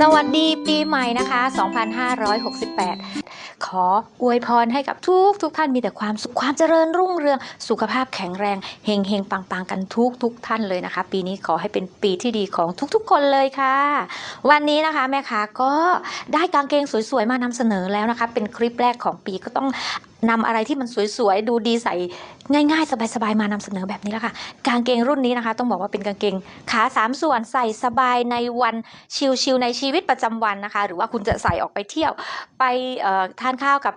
สวัสดีปีใหม่นะคะ 2568 ขออวยพรให้กับทุกทุกท่านมีแต่ความสุขความเจริญรุ่งเรืองสุขภาพแข็งแรงเฮงเฮงปังปังกันทุกทุกท่านเลยนะคะ ปีนี้ขอให้เป็นปีที่ดีของทุกๆ คนเลยค่ะ วันนี้นะคะแม่ค้าก็ได้กางเกงสวยๆ มานำเสนอแล้วนะคะ เป็นคลิปแรกของปีก็ต้องนำอะไรที่มันสวยๆ ดูดีใส่ง่ายๆ สบายๆ มานำเสนอแบบนี้แล้วค่ะ กางเกงรุ่นนี้นะคะ ต้องบอกว่าเป็นกางเกงขาสามส่วนใส่สบายในวันชิลๆในชีวิตประจำวันนะคะ หรือว่าคุณจะใส่ออกไปเที่ยว ไปเอ่อทานข้าวกับ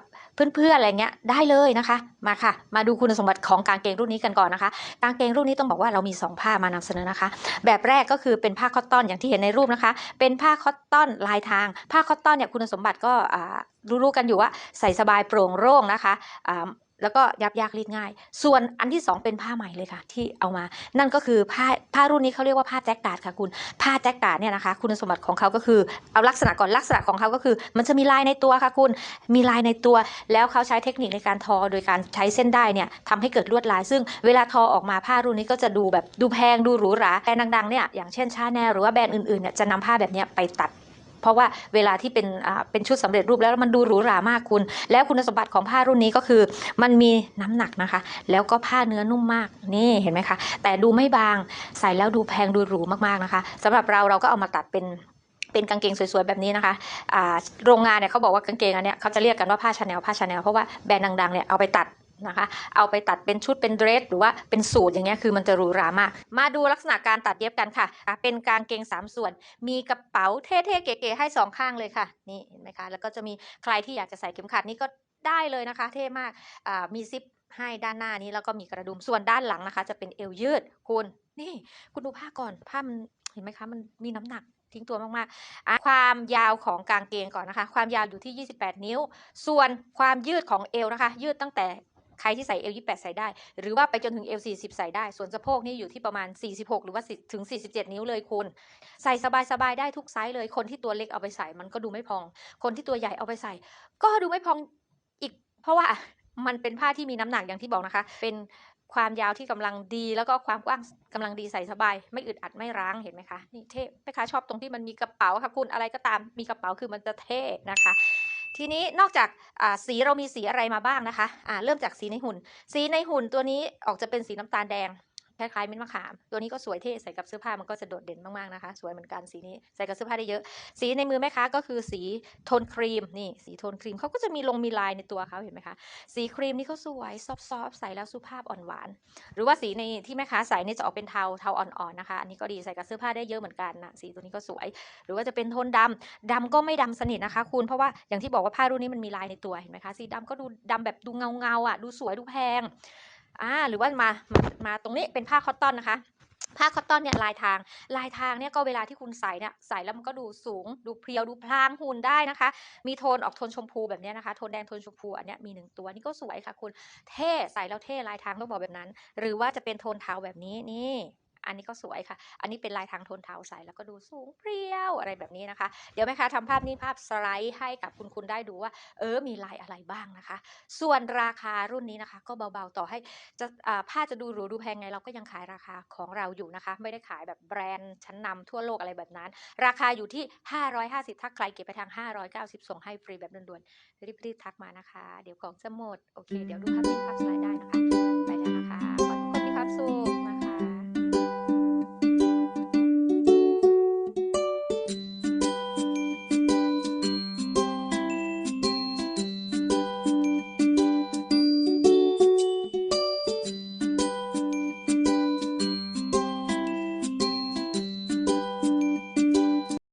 เพื่อนๆ อะไรเงี้ยได้เลยนะคะ มาค่ะ มาดูคุณสมบัติของกางเกงรุ่นนี้กันก่อนนะคะ กางเกงรุ่นนี้ต้องบอกว่าเรามี 2 ผ้ามานำเสนอนะคะ แบบแรกก็คือเป็นผ้าคอตตอนอย่างที่เห็นในรูปนะคะ เป็นผ้าคอตตอนลายทาง ผ้าคอตตอนเนี่ยคุณสมบัติก็รู้ๆกันอยู่ว่าใส่สบายโปร่งโล่งนะคะ แล้วก็ยับยากรีดง่าย ส่วนอันที่สองเป็นผ้าใหม่เลยค่ะที่เอามา นั่นก็คือผ้าผ้ารุ่นนี้เขาเรียกว่าผ้าแจ็คการ์ดค่ะคุณผ้าแจ็คการ์ดเนี่ยนะคะ คุณสมบัติของเขาก็คือเอาลักษณะก่อนลักษณะของเขาก็คือ มันจะมีลายในตัวค่ะคุณมีลายในตัว แล้วเขาใช้เทคนิคในการทอโดยการใช้เส้นได้เนี่ยทำให้เกิดลวดลาย ซึ่งเวลาทอออกมาผ้ารุ่นนี้ก็จะดูแบบดูแพงดูหรูหราแบรนด์ดังๆเนี่ยอย่างเช่นชาแนลหรือว่าแบรนด์อื่นๆเนี่ยจะนำผ้าแบบนี้ไปตัด เพราะว่าเวลาที่เป็นเป็นชุดสำเร็จรูปแล้วมันดูหรูหรามากคุณ แล้วคุณสมบัติของผ้ารุ่นนี้ก็คือ มันมีน้ำหนักนะคะ แล้วก็ผ้าเนื้อนุ่มมากนี่เห็นไหมคะ แต่ดูไม่บางใส่แล้วดูแพงดูหรูมากๆนะคะสำหรับเราเราก็เอามาตัดเป็นเป็นกางเกงสวยๆแบบนี้นะคะโรงงานเนี่ยเขาบอกว่ากางเกงอันเนี้ยเขาจะเรียกกันว่าผ้าชาแนลผ้าชาแนลเพราะว่าแบรนด์ดังๆเนี่ยเอาไปตัด นะคะ เอาไปตัดเป็นชุดเป็นเดรส หรือว่าเป็นสูทอย่างเงี้ยคือมันจะหรูหรามาก มาดูลักษณะการตัดเย็บกันค่ะ เป็นกางเกงสามส่วน มีกระเป๋าเท่ๆเก๋ๆให้สองข้างเลยค่ะ นี่เห็นไหมคะ แล้วก็จะมีใครที่อยากจะใส่เข็มขัดนี่ก็ได้เลยนะคะ เท่มากมีซิปให้ด้านหน้านี้แล้วก็มีกระดุมส่วนด้านหลังนะคะ จะเป็นเอวยืดคุณนี่ คุณดูผ้าก่อนผ้ามันเห็นไหมคะ มันมีน้ำหนักทิ้งตัวมากๆ ความยาวของกางเกงก่อนนะคะ ความยาวอยู่ที่ 28 นิ้ว ส่วนความยืดของเอวนะคะ ยืดตั้งแต่ ใครที่ใส่เอว28ใส่ได้ หรือว่าไปจนถึงเอว40ใส่ได้ ส่วนสะโพกนี่อยู่ที่ประมาณ46หรือว่าถึง47นิ้วเลยคุณ ใส่สบายๆได้ทุกไซส์เลย คนที่ตัวเล็กเอาไปใส่มันก็ดูไม่พอง คนที่ตัวใหญ่เอาไปใส่ ก็ดูไม่พองอีก เพราะว่ามันเป็นผ้าที่มีน้ำหนักอย่างที่บอกนะคะ เป็นความยาวที่กำลังดีแล้วก็ความกว้างกำลังดีใส่สบาย ไม่อึดอัดไม่ร้างเห็นไหมคะนี่เท่แม่ค้าชอบตรงที่มันมีกระเป๋าค่ะคุณอะไรก็ตามมีกระเป๋าคือมันจะเท่นะคะ ทีนี้นอกจากสีเรามีสีอะไรมาบ้างนะคะะเริ่มจากสีในหุ่น สีในหุ่นตัวนี้ออกจะเป็นสีน้ำตาลแดง คล้ายๆเม็ดมะขาม ตัวนี้ก็สวยเท่ใส่กับเสื้อผ้ามันก็จะโดดเด่นมากๆนะคะ สวยเหมือนกันสีนี้ใส่กับเสื้อผ้าได้เยอะ สีในมือแม่ค้าก็คือสีโทนครีมนี่สีโทนครีมเขาก็จะมีลงมีลายในตัวเขาเห็นไหมคะสีครีมนี่เขาสวยซอฟๆใส่แล้วสุภาพอ่อนหวาน หรือว่าสีในที่แม่ค้าใส่นี่จะออกเป็นเทาเทาอ่อนๆนะคะอันนี้ก็ดีใส่กับเสื้อผ้าได้เยอะเหมือนกันนะสีตัวนี้ก็สวย หรือว่าจะเป็นโทนดำดำก็ไม่ดำสนิทนะคะ คุณเพราะว่าอย่างที่บอกว่าผ้ารุ่นนี้มันมีลายในตัวเห็นไหมคะสีดำก็ดูดำแบบดูเงาเงาๆอะดูสวยดูแพง อ่าหรือว่ามามามาตรงนี้เป็นผ้าคอตตอนนะคะผ้าคอตตอนเนี่ยลายทางลายทางเนี่ยก็เวลาที่คุณใส่เนี่ยใส่แล้วมันก็ดูสูง ดูเพรียวดูพลางหุ่นได้นะคะ มีโทนออกโทนชมพูแบบเนี้ยนะคะโทนแดงโทนชมพูอันเนี้ยมีหนึ่งตัวนี่ก็สวยค่ะคุณเท่ใส่แล้วเท่ลายทางต้องบอกแบบนั้น หรือว่าจะเป็นโทนเทาแบบนี้นี่ อันนี้ก็สวยค่ะ อันนี้เป็นลายทางโทนเทาใสแล้วก็ดูสูงเพรียวอะไรแบบนี้นะคะ เดี๋ยวแม่ค้าทำภาพนี้ภาพสไลด์ให้กับคุณคุณได้ดูว่า เออมีลายอะไรบ้างนะคะ ส่วนราคารุ่นนี้นะคะ ก็เบาๆต่อให้จะผ้าจะดูหรูดูแพงไงเราก็ยังขายราคาของเราอยู่นะคะ ไม่ได้ขายแบบแบรนด์ชั้นนำทั่วโลกอะไรแบบนั้น ราคาอยู่ที่ 550ถ้าใครเก็บไปทาง 590 ส่งให้ฟรีแบบด่วนๆรีบๆทักมานะคะ เดี๋ยวของจะหมดโอเค เดี๋ยวดูภาพนี้ภาพสไลด์ได้นะคะ ไปแล้วนะคะขอทุกคนมีความสุข